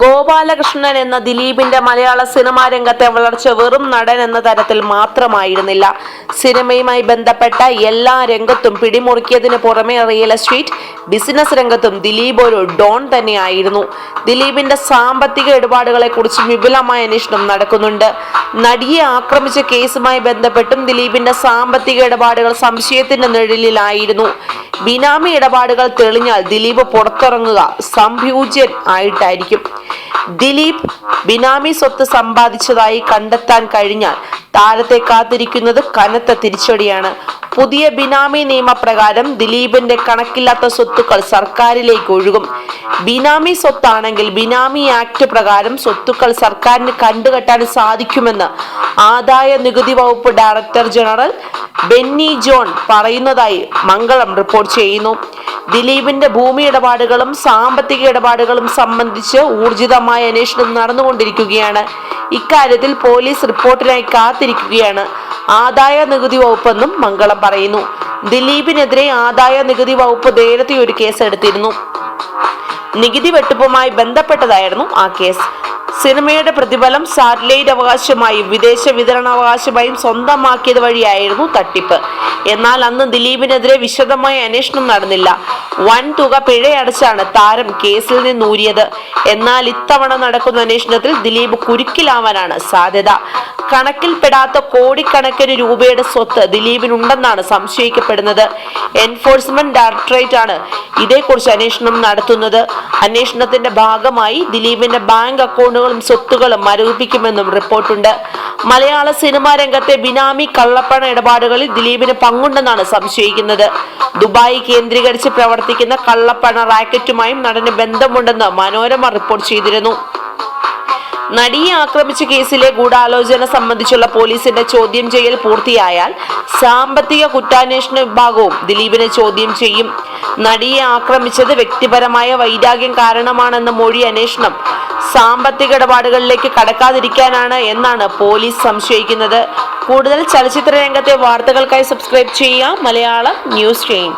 ഗോപാലകൃഷ്ണൻ എന്ന ദിലീപിന്റെ മലയാള സിനിമാ രംഗത്തെ വളർച്ച വെറും നടൻ എന്ന തരത്തിൽ മാത്രമായിരുന്നില്ല. സിനിമയുമായി ബന്ധപ്പെട്ട എല്ലാ രംഗത്തും പിടിമുറുക്കിയതിന് പുറമെ റിയൽ എസ്റ്റേറ്റ് ബിസിനസ് രംഗത്തും ദിലീപ് ഒരു ഡോൺ തന്നെയായിരുന്നു. ദിലീപിന്റെ സാമ്പത്തിക ഇടപാടുകളെ കുറിച്ച് വിപുലമായ അന്വേഷണം നടക്കുന്നുണ്ട്. നടിയെ ആക്രമിച്ച കേസുമായി ബന്ധപ്പെട്ടും ദിലീപിന്റെ സാമ്പത്തിക ഇടപാടുകൾ സംശയത്തിന്റെ നിഴലിലായിരുന്നു. ബിനാമി ഇടപാടുകൾ തെളിഞ്ഞാൽ ദിലീപ് പുറത്തിറങ്ങുക സംഭ്യൂജ്യൻ ആയിട്ടായിരിക്കും. ദിലീപ് ബിനാമി സ്വത്ത് സമ്പാദിച്ചതായി കണ്ടെത്താൻ കഴിഞ്ഞാൽ താരത്തെ കാത്തിരിക്കുന്നത് കനത്ത തിരിച്ചടിയാണ്. പുതിയ ബിനാമി നിയമപ്രകാരം ദിലീപിന്റെ കണക്കില്ലാത്ത സ്വത്തുക്കൾ സർക്കാരിലേക്ക് ഒഴുകും. ബിനാമി സ്വത്താണെങ്കിൽ ബിനാമി ആക്ട് പ്രകാരം സ്വത്തുക്കൾ സർക്കാരിന് കണ്ടുകെട്ടാൻ സാധിക്കുമെന്ന് ആദായ നികുതി വകുപ്പ് ഡയറക്ടർ ജനറൽ ബെന്നി ജോൺ പറയുന്നതായി മംഗളം റിപ്പോർട്ട് ചെയ്യുന്നു. ദിലീപിന്റെ ഭൂമി ഇടപാടുകളും സാമ്പത്തിക ഇടപാടുകളും സംബന്ധിച്ച് ഊർജിതമായ അന്വേഷണം നടന്നുകൊണ്ടിരിക്കുകയാണ്. ഇക്കാര്യത്തിൽ പോലീസ് റിപ്പോർട്ടിനായി കാത്തിരിക്കുകയാണ്. ആദായ നികുതി വകുപ്പെന്നും മംഗളം പറയുന്നു. ദിലീപിനെതിരെ ആദായ നികുതി വകുപ്പ് നേരത്തെ ഒരു കേസ് എടുത്തിരുന്നു നികുതി വെട്ടിപ്പുമായി ബന്ധപ്പെട്ടതായിരുന്നു ആ കേസ്. സിനിമയുടെ പ്രതിഫലം സാറ്റലൈറ്റ് അവകാശമായും വിദേശ വിതരണാവകാശമായും സ്വന്തമാക്കിയത് വഴിയായിരുന്നു തട്ടിപ്പ്. എന്നാൽ അന്ന് ദിലീപിനെതിരെ വിശദമായ അന്വേഷണം നടന്നില്ല. വൻ തുക പിഴയടച്ചാണ് താരം കേസിൽ നിന്നൂരിയത്. എന്നാൽ ഇത്തവണ നടക്കുന്ന അന്വേഷണത്തിൽ ദിലീപ് കുരുക്കിലാവാനാണ് സാധ്യത. കണക്കിൽപ്പെടാത്ത കോടിക്കണക്കിന് രൂപയുടെ സ്വത്ത് ദിലീപിനുണ്ടെന്നാണ് സംശയിക്കപ്പെടുന്നത്. എൻഫോഴ്സ്മെന്റ് ഡയറക്ടറേറ്റ് ആണ് ഇതേക്കുറിച്ച് അന്വേഷണം നടത്തുന്നത്. അന്വേഷണത്തിന്റെ ഭാഗമായി ദിലീപിന്റെ ബാങ്ക് അക്കൗണ്ടുകളും സ്വത്തുകളും മരവിപ്പിക്കുമെന്നും റിപ്പോർട്ടുണ്ട്. മലയാള സിനിമാ രംഗത്തെ ബിനാമി കള്ളപ്പണ ഇടപാടുകളിൽ ദിലീപിന് പങ്കുണ്ടെന്നാണ് സംശയിക്കുന്നത്. ദുബായ് കേന്ദ്രീകരിച്ച് പ്രവർത്തിക്കുന്ന കള്ളപ്പണ റാക്കറ്റുമായും നടന് ബന്ധമുണ്ടെന്ന് മനോരമ റിപ്പോർട്ട് ചെയ്തിരുന്നു. നടിയെ ആക്രമിച്ച കേസിലെ ഗൂഢാലോചന സംബന്ധിച്ചുള്ള പോലീസിന്റെ ചോദ്യം ചെയ്യൽ പൂർത്തിയായാൽ സാമ്പത്തിക കുറ്റാന്വേഷണ വിഭാഗവും ദിലീപിനെ ചോദ്യം ചെയ്യും. നടിയെ ആക്രമിച്ചത് വ്യക്തിപരമായ വൈരാഗ്യം കാരണമാണെന്ന മൊഴി അന്വേഷണം സാമ്പത്തിക ഇടപാടുകളിലേക്ക് കടക്കാതിരിക്കാനാണ് എന്നാണ് പോലീസ് സംശയിക്കുന്നത്. കൂടുതൽ ചലച്ചിത്ര രംഗത്തെ വാർത്തകൾക്കായി സബ്സ്ക്രൈബ് ചെയ്യുക. Malayalam news chain